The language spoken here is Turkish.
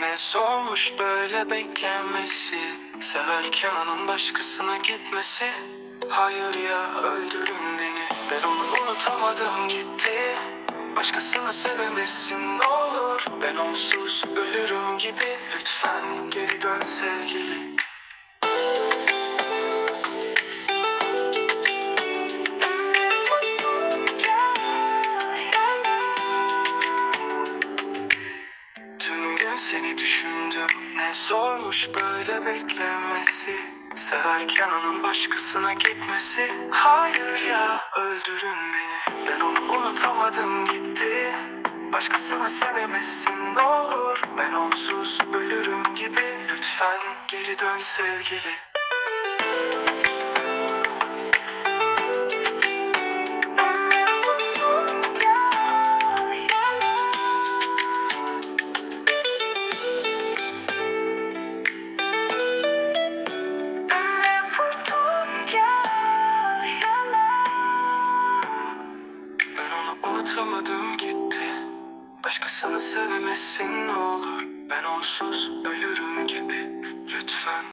Ne zormuş böyle beklemesi Severken onun başkasına gitmesi. Hayır ya öldürün beni. Ben onu unutamadım gitti. Başkasını sevemesin ne olur. Ben onsuz ölürüm gibi. Lütfen geri dön sevgili seni düşündüm. Ne zormuş böyle beklemesi? Severken onun başkasına gitmesi. Hayır ya öldürün beni. Ben onu unutamadım gitti. Başkasını sevemezsin ne olur. Ben onsuz ölürüm gibi. Lütfen geri dön sevgili unutamadım gitti. Başkasını sevemezsin ne olur. Ben onsuz ölürüm gibi. Lütfen